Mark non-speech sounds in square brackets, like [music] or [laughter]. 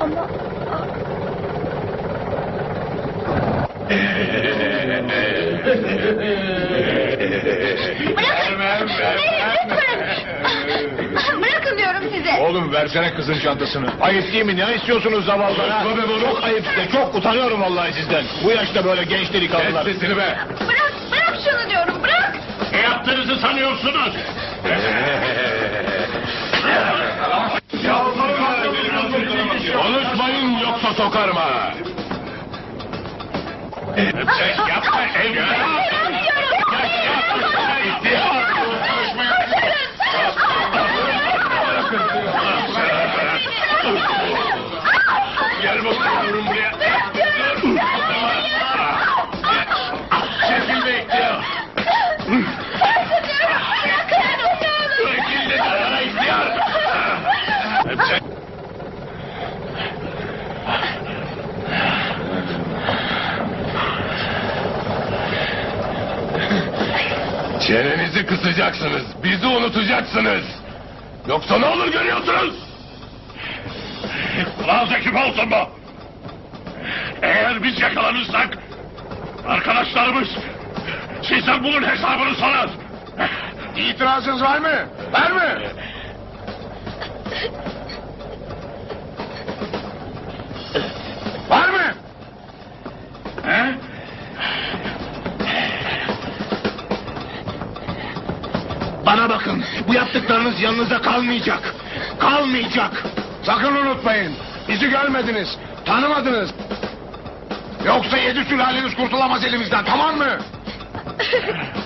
Ama... Bırakın! Vermem, vermem. Verin lütfen! Bırakın diyorum size! Oğlum versene kızın çantasını. Ayıp değil mi? Ne istiyorsunuz zavallılara? Tabii bunu. Çok ayıp size. Çok utanıyorum vallahi sizden. Bu yaşta böyle genç delikanlılar. Kes sesini be. Bırak, bırak şunu diyorum. Bırak! Ne yaptığınızı sanıyorsunuz? [laughs] Yoksa sokarım ha. Ses yapma evlat. Gel bakalım buraya. Çenenizi kısacaksınız. Bizi unutacaksınız. Yoksa ne olur görüyorsunuz? Kulağınıza kim olsun bu? Eğer biz yakalanırsak... ...arkadaşlarımız... ...sizden bunun hesabını sorar. İtirazınız var mı? Var mı? Var mı? He? Bana bakın. Bu yaptıklarınız yanınıza kalmayacak. Kalmayacak. Sakın unutmayın. Bizi görmediniz. Tanımadınız. Yoksa yedi sülaleniz kurtulamaz elimizden tamam mı? [laughs]